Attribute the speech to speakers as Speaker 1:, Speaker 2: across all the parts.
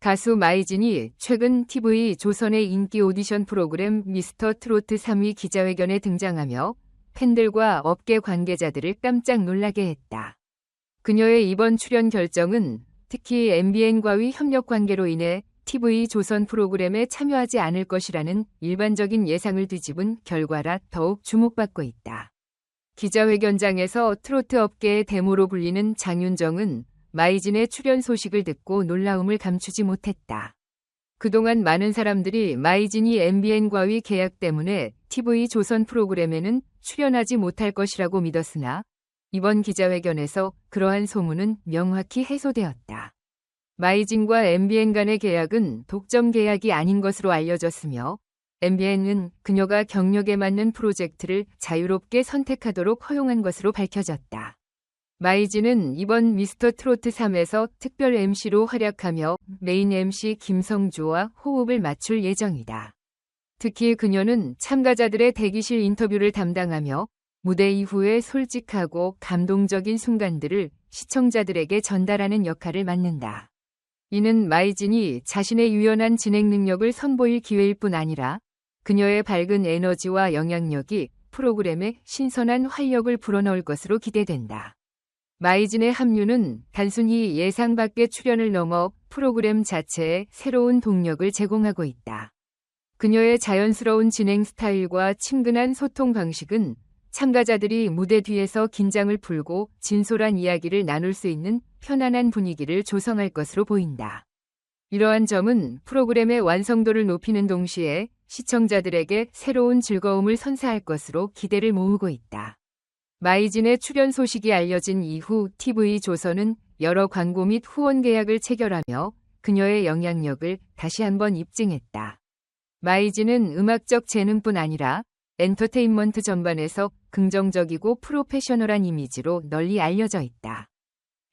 Speaker 1: 가수 마이진이 최근 TV 조선의 인기 오디션 프로그램 미스터 트로트 3위 기자회견에 등장하며 팬들과 업계 관계자들을 깜짝 놀라게 했다. 그녀의 이번 출연 결정은 특히 MBN과의 협력 관계로 인해 TV 조선 프로그램에 참여하지 않을 것이라는 일반적인 예상을 뒤집은 결과라 더욱 주목받고 있다. 기자회견장에서 트로트 업계의 데모로 불리는 장윤정은 마이진의 출연 소식을 듣고 놀라움을 감추지 못했다. 그동안 많은 사람들이 마이진이 MBN과의 계약 때문에 TV 조선 프로그램에는 출연하지 못할 것이라고 믿었으나 이번 기자회견에서 그러한 소문은 명확히 해소되었다. 마이진과 MBN 간의 계약은 독점 계약이 아닌 것으로 알려졌으며 MBN은 그녀가 경력에 맞는 프로젝트를 자유롭게 선택하도록 허용한 것으로 밝혀졌다. 마이진은 이번 미스터 트로트 3에서 특별 MC로 활약하며 메인 MC 김성주와 호흡을 맞출 예정이다. 특히 그녀는 참가자들의 대기실 인터뷰를 담당하며 무대 이후의 솔직하고 감동적인 순간들을 시청자들에게 전달하는 역할을 맡는다. 이는 마이진이 자신의 유연한 진행 능력을 선보일 기회일 뿐 아니라 그녀의 밝은 에너지와 영향력이 프로그램에 신선한 활력을 불어넣을 것으로 기대된다. 마이진의 합류는 단순히 예상 밖의 출연을 넘어 프로그램 자체에 새로운 동력을 제공하고 있다. 그녀의 자연스러운 진행 스타일과 친근한 소통 방식은 참가자들이 무대 뒤에서 긴장을 풀고 진솔한 이야기를 나눌 수 있는 편안한 분위기를 조성할 것으로 보인다. 이러한 점은 프로그램의 완성도를 높이는 동시에 시청자들에게 새로운 즐거움을 선사할 것으로 기대를 모으고 있다. 마이진의 출연 소식이 알려진 이후 TV조선은 여러 광고 및 후원 계약을 체결하며 그녀의 영향력을 다시 한번 입증했다. 마이진은 음악적 재능뿐 아니라 엔터테인먼트 전반에서 긍정적이고 프로페셔널한 이미지로 널리 알려져 있다.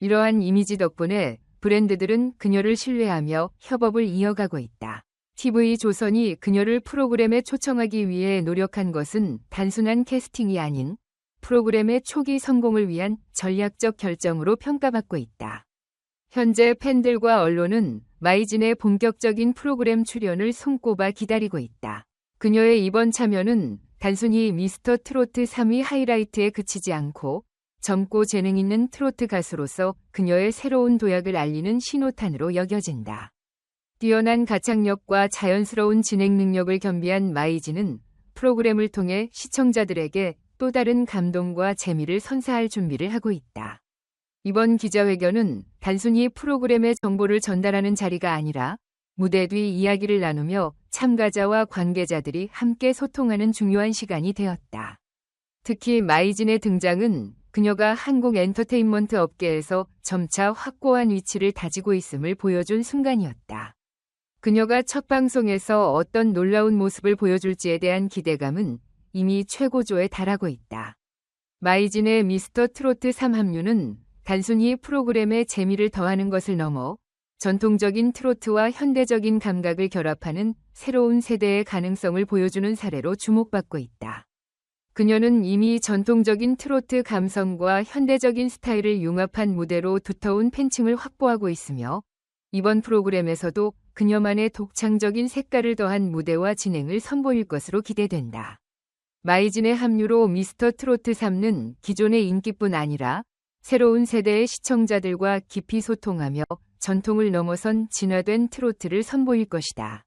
Speaker 1: 이러한 이미지 덕분에 브랜드들은 그녀를 신뢰하며 협업을 이어가고 있다. TV조선이 그녀를 프로그램에 초청하기 위해 노력한 것은 단순한 캐스팅이 아닌 프로그램의 초기 성공을 위한 전략적 결정으로 평가받고 있다. 현재 팬들과 언론은 마이진의 본격적인 프로그램 출연을 손꼽아 기다리고 있다. 그녀의 이번 참여는 단순히 미스터 트로트 3위 하이라이트에 그치지 않고 젊고 재능 있는 트로트 가수로서 그녀의 새로운 도약을 알리는 신호탄으로 여겨진다. 뛰어난 가창력과 자연스러운 진행 능력을 겸비한 마이진은 프로그램을 통해 시청자들에게 또 다른 감동과 재미를 선사할 준비를 하고 있다. 이번 기자회견은 단순히 프로그램의 정보를 전달하는 자리가 아니라 무대 뒤 이야기를 나누며 참가자와 관계자들이 함께 소통하는 중요한 시간이 되었다. 특히 마이진의 등장은 그녀가 한국 엔터테인먼트 업계에서 점차 확고한 위치를 다지고 있음을 보여준 순간이었다. 그녀가 첫 방송에서 어떤 놀라운 모습을 보여줄지에 대한 기대감은 이미 최고조에 달하고 있다. 마이진의 미스터 트로트 3 합류는 단순히 프로그램의 재미를 더하는 것을 넘어 전통적인 트로트와 현대적인 감각을 결합하는 새로운 세대의 가능성을 보여주는 사례로 주목받고 있다. 그녀는 이미 전통적인 트로트 감성과 현대적인 스타일을 융합한 무대로 두터운 팬층을 확보하고 있으며 이번 프로그램에서도 그녀만의 독창적인 색깔을 더한 무대와 진행을 선보일 것으로 기대된다. 마이진의 합류로 미스터 트로트 3는 기존의 인기뿐 아니라 새로운 세대의 시청자들과 깊이 소통하며 전통을 넘어선 진화된 트로트를 선보일 것이다.